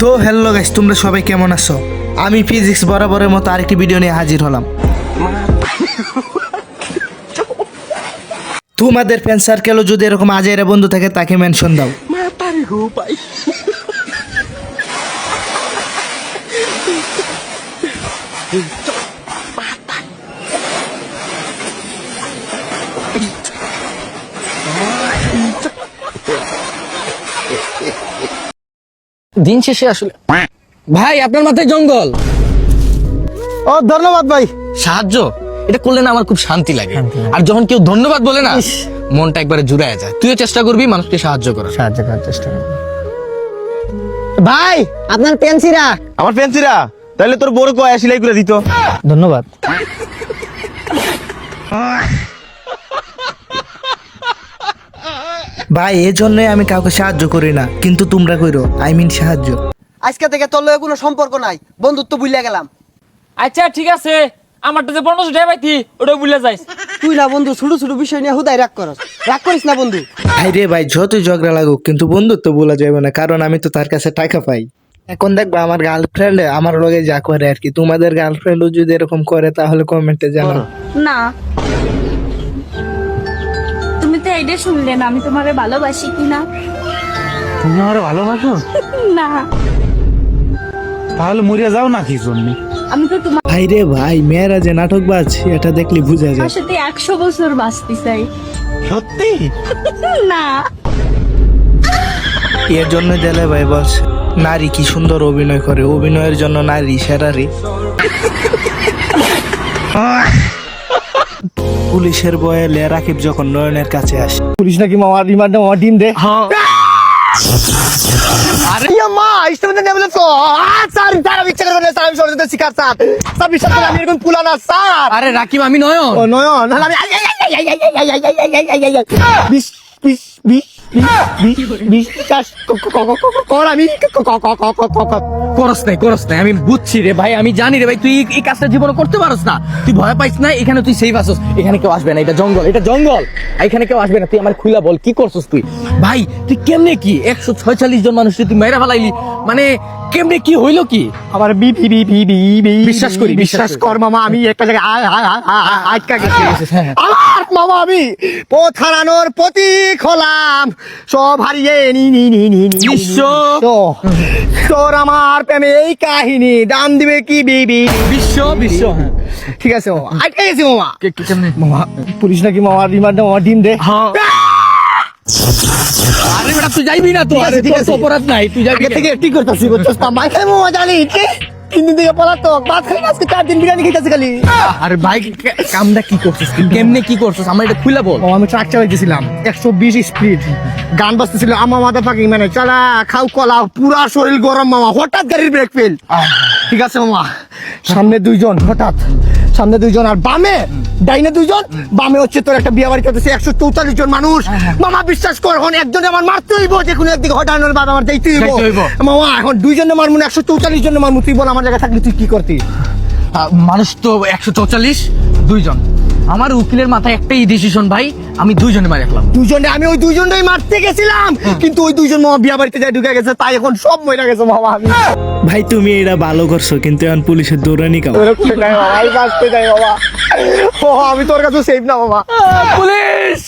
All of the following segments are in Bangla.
তো হ্যালো গাইস তোমরা সবাই কেমন আছো? আমি ফিজিক্স বরাবরের মতো আরেকটি ভিডিও নিয়ে হাজির হলাম। তোমাদের ফ্যান সার্কেলও যদি এরকম আজাইরা বন্ধু থাকে, তাকে মেনশন দাও। দিন শেষে আসলে ভাই আপনার মাথায় জঙ্গল। ও ধন্যবাদ ভাই। সাহায্য? এটা করলে না আমার খুব শান্তি লাগে। আর যখন কেউ ধন্যবাদ বলে না মনটা একবারে জুড়ায় যায়। তুইও চেষ্টা করবি মানুষকে সাহায্য করার। সাহায্য করার চেষ্টা করব। ভাই আপনার পেন্সিরা? আমার ফ্যান্সিরা তাহলে তোর বড় কয় সিলাই করে দিত। ধন্যবাদ। ভাই এই জন্যই আমি কাউকে সাহায্য করি না। কিন্তু তোমরা কইরো আই মিন সাহায্য। আজকে থেকে তোর লগে কোনো সম্পর্ক নাই। বন্ধুত্ব বুঝলে গেলাম। আচ্ছা ঠিক আছে। আমারটা যে পনেরোশো টাকা পাইতি ওটা বুঝলে যাইস। তুই না বন্ধু ছোট ছোট বিষয় নিয়ে হুদায় রাগ করস। রাগ করিস না বন্ধু। ভাই রে ভাই যতই ঝগড়া লাগুক কিন্তু বন্ধুত্ব বলা যাবে না কারণ আমি তো তার কাছে টাকা পাই। এখন দেখবা আমার গার্লফ্রেন্ড আমার লগে যা করে আর কি। তোমাদের গার্লফ্রেন্ডও যদি এরকম করে তাহলে কমেন্টে জানাও। না। এইটা শুনলে না আমি তোমারে ভালোবাসি কিনা? তুমি আমার ভালোবাসো? না। তাহলে মরিয়া যাও না কি জন্য? আমি তো তোমার ভাই রে ভাই মেয়েরা যে নাটক বাজ এটা দেখলে বুঝা যায়। সাথে একশো বছর বাঁচতে চাই। সত্যি? না। এর জন্য দেলে ভাই বলছে নারী কি সুন্দর অভিনয় করে অভিনয়ের জন্য নারী সেরারি পুলিশের বয়ে লে রাকিব যখন নয়নের কাছে আসে পুলিশ নাকি মামার রিমান্ডে মামার ডিম দে আরে আমি শিকার বিশ্বাস আরে রাকিব আমি নয়ন নয় বিশ বিশ বিশ কর আমি করস নাই করস নাই, আমি বুঝছি রে ভাই, আমি জানি রে ভাই, তুই এই কাজটা জীবনে করতে পারস না। তুই ভয় পাইস না, এখানে তুই সেই আসস এখানে কেউ আসবে না, এটা জঙ্গল এটা জঙ্গল। এখানে কেউ আসবে না, তুই আমার খুলা বল, কি করছস তুই? ভাই তুই কেমনে কি একশো ছয়চল্লিশ জন মানুষ তুই মেরা ফেলাইলি মানে কেমনে কি হইল কি বি বি বি বি বি বি বিশ্বাস করি, বিশ্বাস কর মামা আমি একটা জায়গায় আ- আ- আ- আ- আ- আটকা গেছি হ্যাঁ, হ্যাঁ। আমার মামা আমি পথ হারানোর প্রতীক হলাম সব হারিয়ে নি নি নি নি বিশ্ব। তোর আমার প্রেমে এই কাহিনী দাম দিবে কি বিবি বিশ্ব বিশ্ব হ্যাঁ। ঠিক আছে মামা আটকে গেছি মামা মামা পুলিশ নাকি মামা রিমান্ডে মামা ডিম দে হ্যাঁ আরে বেটা তুই যাইবি না তো আরে ঠিক আছে। অপরাধ নাই তুই যাবি থেকে ঠিক করতেছি বুঝছস না? মাই খাই? তিন দিন থেকে ভাত খাই আজকে চার দিন বিরিয়ানি খেতেছি খালি। আরে ভাই কামটা কি করছিস? কেমনে কি করছিস? আমার এটা খুলে বল। ও আমি ট্রাক চালাইতেছিলাম একশো বিশ স্পিড গান বাজতেছিল আমার মাথা পাকি মানে চালা খাও কলা পুরা শরীর গরম মামা হঠাৎ গাড়ির ব্রেক ফেল ঠিক আছে মামা। সামনে দুইজন হঠাৎ। সামনে দুইজন আর বামে ডাইনে দুইজন বামে হচ্ছে তোর একটা বিয়ে বাড়ি করতেছে একশো চৌতাল্লিশ জন মানুষ। মামা বিশ্বাস কর এখন একজনে আমার মারতে হইব যে কোনো একদিকে হঠানোর বাবা আমার দেখতে হইব। মামা এখন দুইজনে মারমুন একশো চৌতাল্লিশ জন মারমু তুই বল আমার জায়গায় থাকলে তুই কি করতি? মানুষ তো একশো চৌচল্লিশ দুইজন। আমার উকিলের মাথায় একটাই ডিসিশন ভাই আমি দুইজনে মারি রাখলাম দুইজনে আমি ওই দুইজনটাই মারতে গেছিলাম। কিন্তু ওই দুইজন মামা বিয়া বাড়িতে যাই ঢুকে গেছে তাই এখন সব মরে গেছে মামা আমি। ভাই তুমি এটা ভালো করছ কিন্তু এখন পুলিশের দৌড়ানি মামা? আমি বাঁচতে যাই বাবা ও আমি তোর কাছে সেফ না বাবা পুলিশ!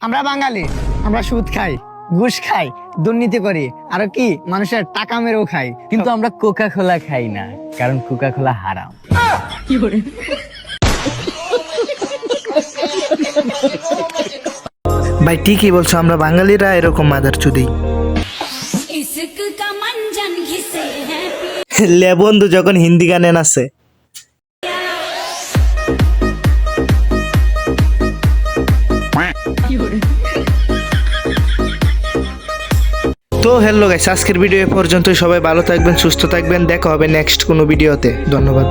আমরা বাঙালি আমরা সুদ খাই ঘুষ খাই দুর্নীতি করি আর কি মানুষের টাকা মেরেও খাই। কিন্তু আমরা কোকা খোলা খাই না কারণ কোকা খোলা হারাম ভাই ঠিকই বলছো আমরা বাঙালিরা এরকম মাদার চুদি। লেবন্ধু যখন হিন্দি গানে নাচে। তো হ্যালো গাইস আজকের ভিডিও এ পর্যন্তই। সবাই ভালো থাকবেন সুস্থ থাকবেন। দেখা হবে নেক্সট কোনো ভিডিওতে ধন্যবাদ।